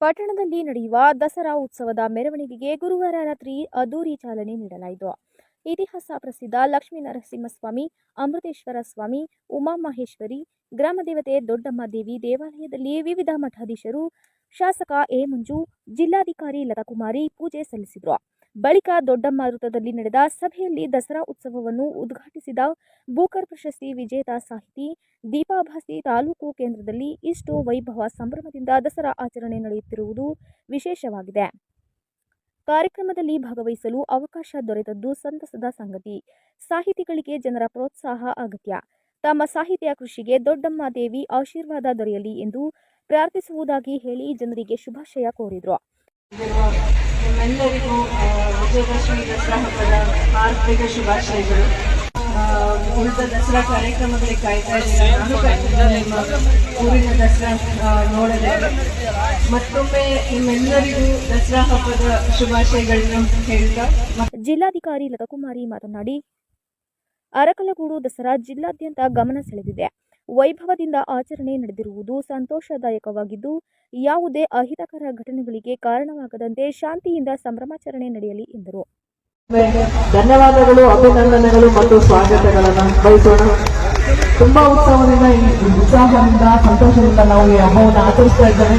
ಪಟ್ಟಣದಲ್ಲಿ ನಡೆಯುವ ದಸರಾ ಉತ್ಸವದ ಮೆರವಣಿಗೆಗೆ ಗುರುವಾರ ರಾತ್ರಿ ಅದ್ದೂರಿ ಚಾಲನೆ ನೀಡಲಾಯಿತು. ಇತಿಹಾಸ ಪ್ರಸಿದ್ಧ ಲಕ್ಷ್ಮೀ ನರಸಿಂಹಸ್ವಾಮಿ, ಅಮೃತೇಶ್ವರ ಸ್ವಾಮಿ ಉಮಾಮಹೇಶ್ವರಿ ಗ್ರಾಮದೇವತೆ ದೊಡ್ಡಮ್ಮ ದೇವಿ ದೇವಾಲಯದಲ್ಲಿ ವಿವಿಧ ಮಠಾಧೀಶರು, ಶಾಸಕ ಎ. ಮಂಜು, ಜಿಲ್ಲಾಧಿಕಾರಿ ಲತಾಕುಮಾರಿ ಪೂಜೆ ಸಲ್ಲಿಸಿದರು. ಬಳಿಕ ದೊಡ್ಡಮ್ಮ ವೃತ್ತದಲ್ಲಿ ನಡೆದ ಸಭೆಯಲ್ಲಿ ದಸರಾ ಉತ್ಸವವನ್ನು ಉದ್ಘಾಟಿಸಿದ ಬೂಕರ್ ಪ್ರಶಸ್ತಿ ವಿಜೇತ ಸಾಹಿತಿ ದೀಪಾಭಾಸಿ ತಾಲೂಕು ಕೇಂದ್ರದಲ್ಲಿ ಇಷ್ಟು ವೈಭವ ಸಂಭ್ರಮದಿಂದ ದಸರಾ ಆಚರಣೆ ನಡೆಯುತ್ತಿರುವುದು ವಿಶೇಷವಾಗಿದೆ. ಕಾರ್ಯಕ್ರಮದಲ್ಲಿ ಭಾಗವಹಿಸಲು ಅವಕಾಶ ದೊರೆತದ್ದು ಸಂತಸದ ಸಂಗತಿ. ಸಾಹಿತಿಗಳಿಗೆ ಜನರ ಪ್ರೋತ್ಸಾಹ ಅಗತ್ಯ. ತಮ್ಮ ಸಾಹಿತ್ಯ ಕೃಷಿಗೆ ದೊಡ್ಡಮ್ಮ ದೇವಿ ಆಶೀರ್ವಾದ ದೊರೆಯಲಿ ಎಂದು ಪ್ರಾರ್ಥಿಸುವುದಾಗಿ ಹೇಳಿ ಜನರಿಗೆ ಶುಭಾಶಯ ಕೋರಿದರು. ವಿಜಯದಶಮಿ ದಸರಾ ಹಬ್ಬದ ಹಾರ್ದಿಕ ಶುಭಾಶಯಗಳು. ಉಳಿದ ದಸರಾ ಕಾರ್ಯಕ್ರಮಗಳಿಗೆ ಕಾಯ್ತಾ ಇದ್ದೀನಿ ಊರಿನ ದಸರಾ ನೋಡೋದಕ್ಕೆ ಮತ್ತೊಮ್ಮೆ ನಿಮ್ಮೆಲ್ಲರಿಗೂ ದಸರಾ ಹಬ್ಬದ ಶುಭಾಶಯಗಳನ್ನ ಹೇಳ್ತಾ. ಜಿಲ್ಲಾಧಿಕಾರಿ ಲತಾಕುಮಾರಿ ಮಾತನಾಡಿ, ಅರಕಲಗೂಡು ದಸರಾ ಜಿಲ್ಲಾದ್ಯಂತ ಗಮನ ಸೆಳೆದಿದೆ. ವೈಭವದಿಂದ ಆಚರಣೆ ನಡೆದಿರುವುದು ಸಂತೋಷದಾಯಕವಾಗಿದ್ದು, ಯಾವುದೇ ಅಹಿತಕರ ಘಟನೆಗಳಿಗೆ ಕಾರಣವಾಗದಂತೆ ಶಾಂತಿಯಿಂದ ಸಂಭ್ರಮಾಚರಣೆ ನಡೆಯಲಿ ಎಂದರು. ಧನ್ಯವಾದಗಳು, ಅಭಿನಂದನೆಗಳು ಮತ್ತು ಸ್ವಾಗತಗಳನ್ನು ಬಯಸೋಣ. ತುಂಬಾ ಉತ್ಸಾಹದಿಂದ ಉತ್ಸಾಹದಿಂದ, ಸಂತೋಷದಿಂದ ನಾವು ಈ ಹಬ್ಬವನ್ನು ಆಚರಿಸ್ತಾ ಇದ್ದೇವೆ.